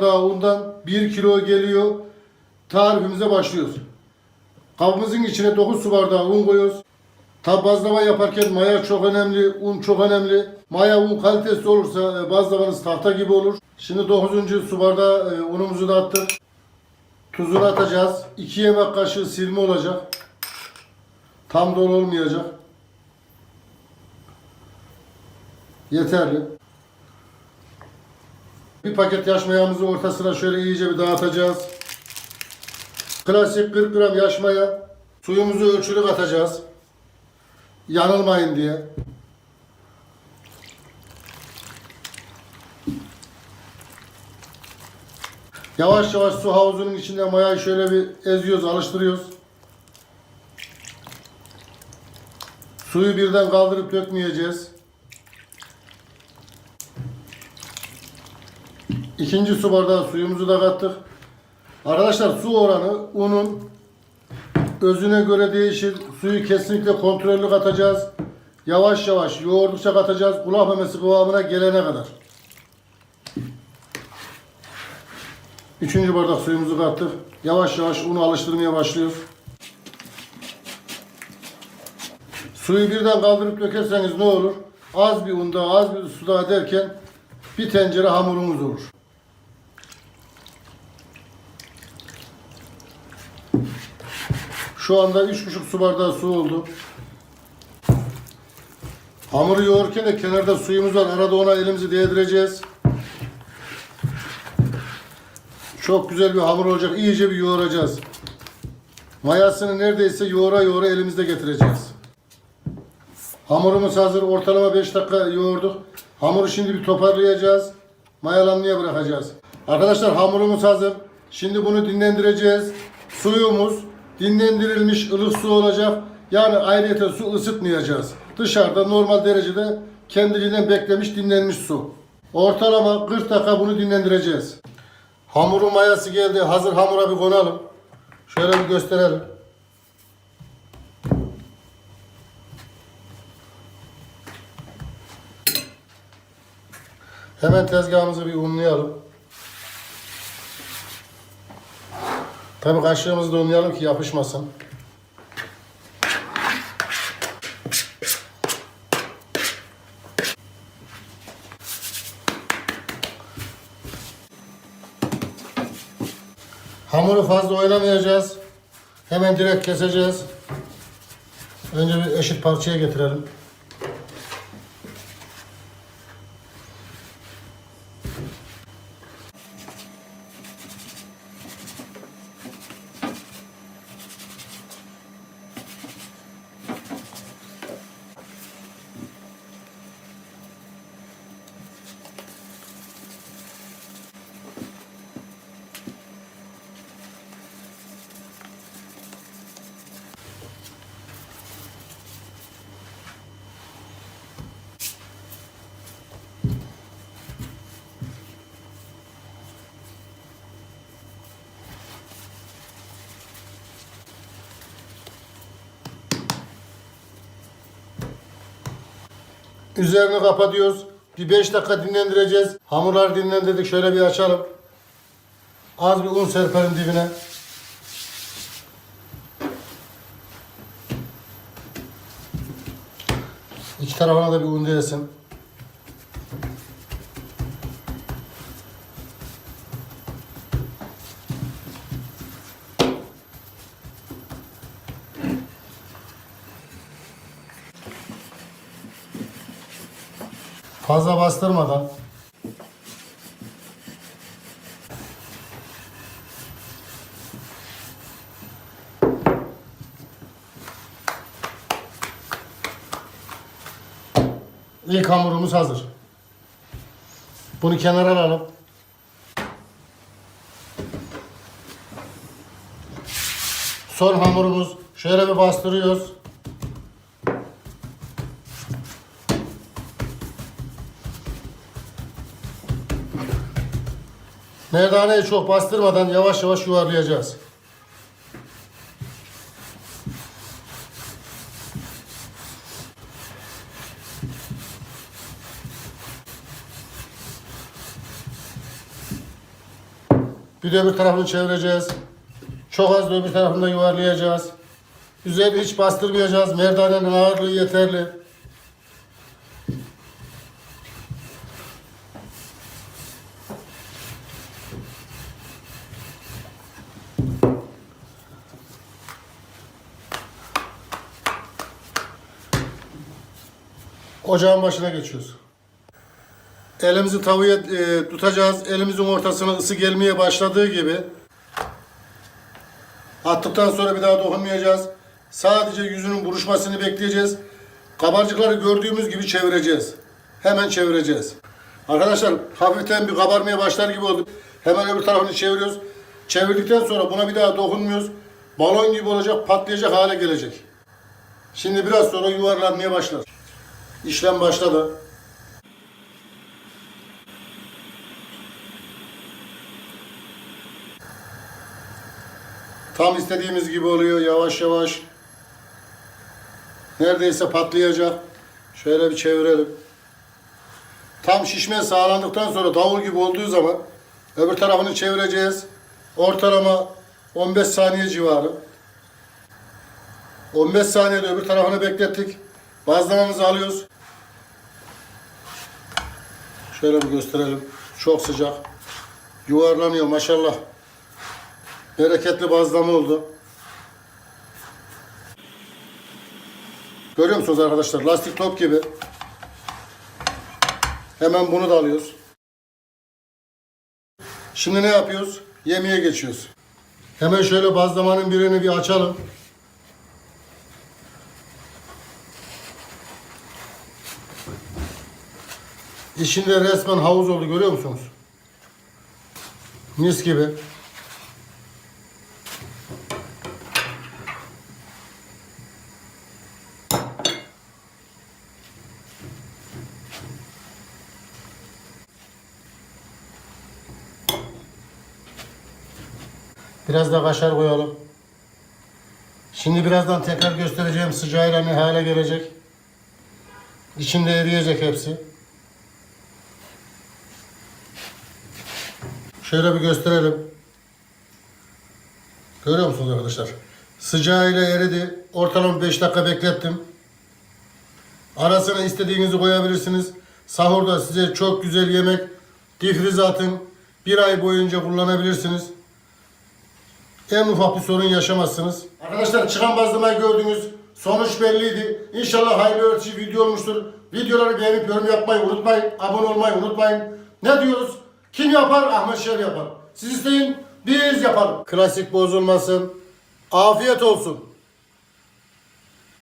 Daha undan 1 kilo geliyor. Tarifimize başlıyoruz. Kabımızın içine 9 su bardağı un koyuyoruz. Tabi bazlama yaparken maya çok önemli, un çok önemli. Maya un kalitesi olursa e, bazlamanız tahta gibi olur. Şimdi 9. su bardağı e, unumuzu da attık. Tuzunu atacağız. 2 yemek kaşığı silme olacak. Tam dolu olmayacak. Yeterli. Bir paket yaş mayamızı ortasına şöyle iyice bir dağıtacağız. Klasik 40 gram yaş maya. Suyumuzu ölçülü katacağız. Yanılmayın diye. Yavaş yavaş su havuzunun içinde mayayı şöyle bir eziyoruz, alıştırıyoruz. Suyu birden kaldırıp dökmeyeceğiz. İkinci su bardağı suyumuzu da kattık. Arkadaşlar su oranı unun özüne göre değişir. Suyu kesinlikle kontrollü katacağız. Yavaş yavaş yoğurdukça katacağız. Kulak memesi kıvamına gelene kadar. Üçüncü bardak suyumuzu kattık. Yavaş yavaş unu alıştırmaya başlıyoruz. Suyu birden kaldırıp dökerseniz ne olur? Az bir unda, az bir suda derken bir tencere hamurumuz olur. Şu anda 3,5 su bardağı su oldu. Hamuru yoğururken de kenarda suyumuz var. Arada ona elimizi değdireceğiz. Çok güzel bir hamur olacak. İyice bir yoğuracağız. Mayasını neredeyse yoğura yoğura elimizde getireceğiz. Hamurumuz hazır. Ortalama 5 dakika yoğurduk. Hamuru şimdi bir toparlayacağız. Mayalanmaya bırakacağız. Arkadaşlar hamurumuz hazır. Şimdi bunu dinlendireceğiz. Suyumuz dinlendirilmiş ılık su olacak. Yani ayrıca su ısıtmayacağız. Dışarıda normal derecede kendiliğinden beklemiş dinlenmiş su. Ortalama 40 dakika bunu dinlendireceğiz. Hamurun mayası geldi. Hazır hamura bir konalım. Şöyle bir gösterelim. Hemen tezgahımızı bir unlayalım. Tabii kaşığımızı da ki yapışmasın. Hamuru fazla oynamayacağız. Hemen direkt keseceğiz. Önce bir eşit parçaya getirelim. Üzerini kapatıyoruz. Bir 5 dakika dinlendireceğiz. Hamurları dinlendirdik. Şöyle bir açalım. Az bir un serpelim dibine. İki tarafına da bir un değsin. Fazla bastırmadan. İlk hamurumuz hazır. Bunu kenara alalım. Son hamurumuz şöyle bir bastırıyoruz. Merdaneyi çok bastırmadan yavaş yavaş yuvarlayacağız. Bir de öbür tarafını çevireceğiz. Çok az da öbür tarafını yuvarlayacağız. Üzerini hiç bastırmayacağız. Merdanenin ağırlığı yeterli. Ocağın başına geçiyoruz. Elimizi tavaya e, tutacağız. Elimizin ortasına ısı gelmeye başladığı gibi attıktan sonra bir daha dokunmayacağız. Sadece yüzünün buruşmasını bekleyeceğiz. Kabarcıkları gördüğümüz gibi çevireceğiz. Hemen çevireceğiz. Arkadaşlar hafiften bir kabarmaya başlar gibi oldu. Hemen öbür tarafını çeviriyoruz. Çevirdikten sonra buna bir daha dokunmuyoruz. Balon gibi olacak, patlayacak hale gelecek. Şimdi biraz sonra yuvarlanmaya başlar. İşlem başladı. Tam istediğimiz gibi oluyor yavaş yavaş. Neredeyse patlayacak. Şöyle bir çevirelim. Tam şişme sağlandıktan sonra davul gibi olduğu zaman öbür tarafını çevireceğiz. Ortalama 15 saniye civarı. 15 saniyede öbür tarafını beklettik. Bazlamamızı alıyoruz. Şöyle bir gösterelim. Çok sıcak. Yuvarlanıyor maşallah. Bereketli bazlama oldu. Görüyor musunuz arkadaşlar? Lastik top gibi. Hemen bunu da alıyoruz. Şimdi ne yapıyoruz? Yemeğe geçiyoruz. Hemen şöyle bazlamanın birini bir açalım. İçinde resmen havuz oldu görüyor musunuz? Mis gibi. Biraz da kaşar koyalım. Şimdi birazdan tekrar göstereceğim sıcağıyla ne hale gelecek. İçinde eriyecek hepsi. Şöyle bir gösterelim. Görüyor musunuz arkadaşlar? Sıcağıyla eridi. Ortalama 5 dakika beklettim. Arasına istediğinizi koyabilirsiniz. Sahurda size çok güzel yemek, difriz atın. Bir ay boyunca kullanabilirsiniz. En ufak bir sorun yaşamazsınız. Arkadaşlar çıkan bazlamayı gördünüz. Sonuç belliydi. İnşallah hayırlı öğretici video olmuştur. Videoları beğenip yorum yapmayı unutmayın. Abone olmayı unutmayın. Ne diyoruz? Kim yapar? Ahmet Şer yapar. Siz isteyin, biz yapalım. Klasik bozulmasın. Afiyet olsun.